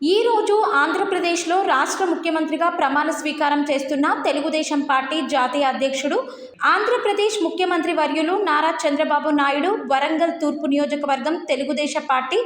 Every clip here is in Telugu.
ఈ రోజు ఆంధ్రప్రదేశ్లో రాష్ట్ర ముఖ్యమంత్రిగా ప్రమాణ స్వీకారం చేస్తున్న తెలుగుదేశం పార్టీ జాతీయ అధ్యక్షుడు ఆంధ్రప్రదేశ్ ముఖ్యమంత్రి వర్యులు నారా చంద్రబాబు నాయుడు వరంగల్ తూర్పు నియోజకవర్గం తెలుగుదేశ పార్టీ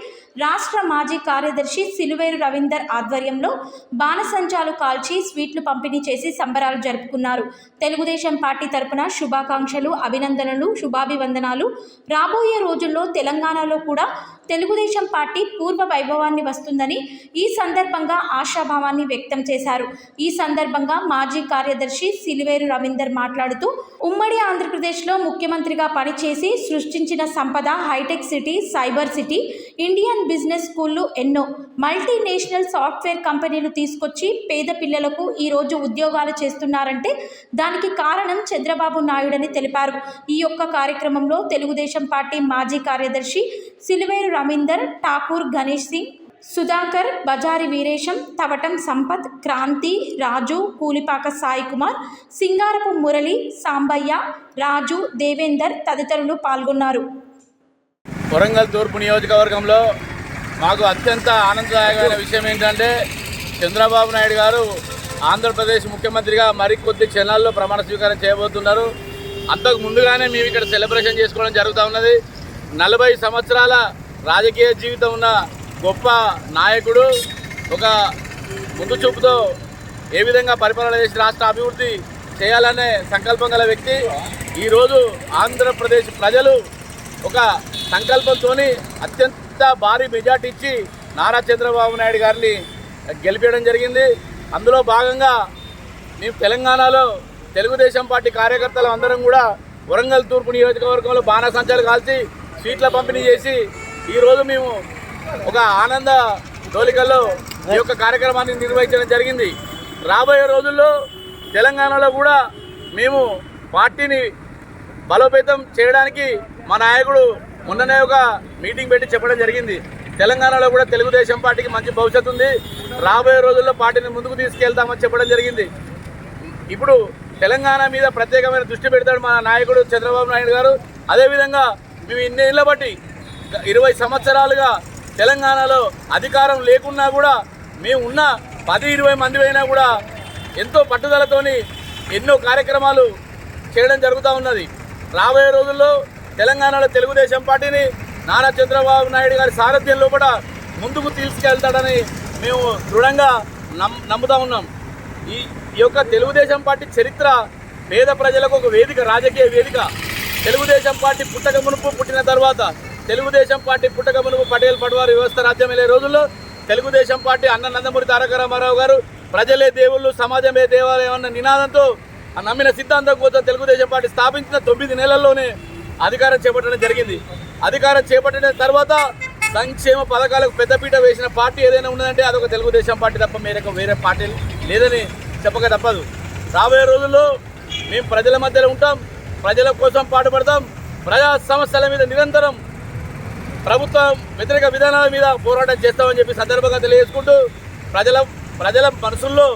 రాష్ట్ర మాజీ కార్యదర్శి సిలువేరు రవీందర్ ఆధ్వర్యంలో బాణసంచాలు కాల్చి స్వీట్లు పంపిణీ చేసి సంబరాలు జరుపుకున్నారు. తెలుగుదేశం పార్టీ తరపున శుభాకాంక్షలు అభినందనలు శుభాభివందనాలు. రాబోయే రోజుల్లో తెలంగాణలో కూడా తెలుగుదేశం పార్టీ పూర్వ వైభవాన్ని వస్తుందని ఈ సందర్భంగా ఆశాభావాన్ని వ్యక్తం చేశారు. ఈ సందర్భంగా మాజీ కార్యదర్శి సిలివేరు రవీందర్ మాట్లాడుతూ ఉమ్మడి ఆంధ్రప్రదేశ్లో ముఖ్యమంత్రిగా పనిచేసి సృష్టించిన సంపద hitech city cyber city Indian business స్కూళ్ళు ఎన్నో మల్టీనేషనల్ సాఫ్ట్వేర్ కంపెనీలు తీసుకొచ్చి పేద పిల్లలకు ఈరోజు ఉద్యోగాలు చేస్తున్నారంటే దానికి కారణం చంద్రబాబు నాయుడని తెలిపారు. ఈ యొక్క కార్యక్రమంలో తెలుగుదేశం పార్టీ మాజీ కార్యదర్శి సిలివేరు రవీందర్ ఠాకూర్ గణేష్ సింగ్ సుధాకర్ బజారి వీరేశం తవటం సంపత్ క్రాంతి రాజు కూలిపాక సాయి కుమార్ సింగారపు మురళి సాంబయ్య రాజు దేవేందర్ తదితరులు పాల్గొన్నారు. వరంగల్ తూర్పు నియోజకవర్గంలో మాకు అత్యంత ఆనందదాయకమైన విషయం ఏంటంటే చంద్రబాబు నాయుడు గారు ఆంధ్రప్రదేశ్ ముఖ్యమంత్రిగా మరికొద్ది క్షణాల్లో ప్రమాణ స్వీకారం చేయబోతున్నారు. అంతకు ముందుగానే మేము ఇక్కడ సెలబ్రేషన్ చేసుకోవడం జరుగుతూ ఉన్నది. నలభై సంవత్సరాల రాజకీయ జీవితం ఉన్న గొప్ప నాయకుడు ఒక ముందు చూపుతో ఏ విధంగా పరిపాలన చేసి రాష్ట్ర అభివృద్ధి చేయాలనే సంకల్పం గల వ్యక్తి. ఈరోజు ఆంధ్రప్రదేశ్ ప్రజలు ఒక సంకల్పంతో అత్యంత భారీ మెజార్టీ ఇచ్చి నారా చంద్రబాబు నాయుడు గారిని గెలిపించడం జరిగింది. అందులో భాగంగా మేము తెలంగాణలో తెలుగుదేశం పార్టీ కార్యకర్తలు అందరం కూడా వరంగల్ తూర్పు నియోజకవర్గంలో బాణసంచాలు కాల్చి సీట్ల పంపిణీ చేసి ఈరోజు మేము ఒక ఆనంద డోలికల్లో ఈ యొక్క కార్యక్రమాన్ని నిర్వహించడం జరిగింది. రాబోయే రోజుల్లో తెలంగాణలో కూడా మేము పార్టీని బలోపేతం చేయడానికి మా నాయకుడు మొన్ననే ఒక మీటింగ్ పెట్టి చెప్పడం జరిగింది. తెలంగాణలో కూడా తెలుగుదేశం పార్టీకి మంచి భవిష్యత్తు ఉంది. రాబోయే రోజుల్లో పార్టీని ముందుకు తీసుకెళ్తామని చెప్పడం జరిగింది. ఇప్పుడు తెలంగాణ మీద ప్రత్యేకమైన దృష్టి పెడతాడు మా నాయకుడు చంద్రబాబు నాయుడు గారు. అదేవిధంగా మేము ఇన్నేళ్ళ బట్టి ఇరవై సంవత్సరాలుగా తెలంగాణలో అధికారం లేకున్నా కూడా మేము ఉన్న పది ఇరవై మంది అయినా కూడా ఎంతో పట్టుదలతోని ఎన్నో కార్యక్రమాలు చేయడం జరుగుతూ ఉన్నది. రాబోయే రోజుల్లో తెలంగాణలో తెలుగుదేశం పార్టీని నారా చంద్రబాబు నాయుడు గారి సారథ్యంలో కూడా ముందుకు తీసుకెళ్తాడని మేము దృఢంగా నమ్ నమ్ముతా ఉన్నాం. ఈ ఈ యొక్క తెలుగుదేశం పార్టీ చరిత్ర పేద ప్రజలకు ఒక వేదిక రాజకీయ వేదిక. తెలుగుదేశం పార్టీ పుట్టక మునుపు పుట్టిన తర్వాత తెలుగుదేశం పార్టీ పుట్టక మునుపు పటేల్ పడవారు వ్యవస్థ రాజ్యం వెళ్ళే రోజుల్లో తెలుగుదేశం పార్టీ అన్న నందమూరి తారక రామారావు గారు ప్రజలే దేవుళ్ళు సమాజమే దేవాలయం అన్న నినాదంతో ఆ నమ్మిన సిద్ధాంతం కోసం తెలుగుదేశం పార్టీ స్థాపించిన తొమ్మిది నెలల్లోనే అధికారం చేపట్టడం జరిగింది. అధికారం చేపట్టిన తర్వాత సంక్షేమ పథకాలకు పెద్దపీట వేసిన పార్టీ ఏదైనా ఉన్నదంటే అదొక తెలుగుదేశం పార్టీ తప్ప మేరకు వేరే పార్టీ లేదని చెప్పక తప్పదు. రాబోయే రోజుల్లో మేము ప్రజల మధ్యలో ఉంటాం ప్రజల కోసం పాటుపడతాం ప్రజా సమస్యల మీద నిరంతరం ప్రభుత్వం వ్యతిరేక విధానాల మీద పోరాటం చేస్తామని చెప్పి సందర్భంగా తెలియజేసుకుంటూ ప్రజల ప్రజల మనసుల్లో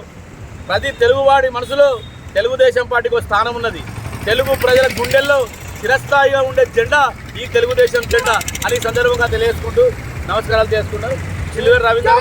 ప్రతి తెలుగువాడి మనసులో తెలుగుదేశం పార్టీకి ఒక స్థానం ఉన్నది తెలుగు ప్రజల గుండెల్లో చిరస్థాయిగా ఉండే జెండా ఈ తెలుగుదేశం జెండా అని సందర్భంగా తెలియజేసుకుంటూ నమస్కారాలు చేసుకుంటారు సిల్వర్ రవీంద్ర.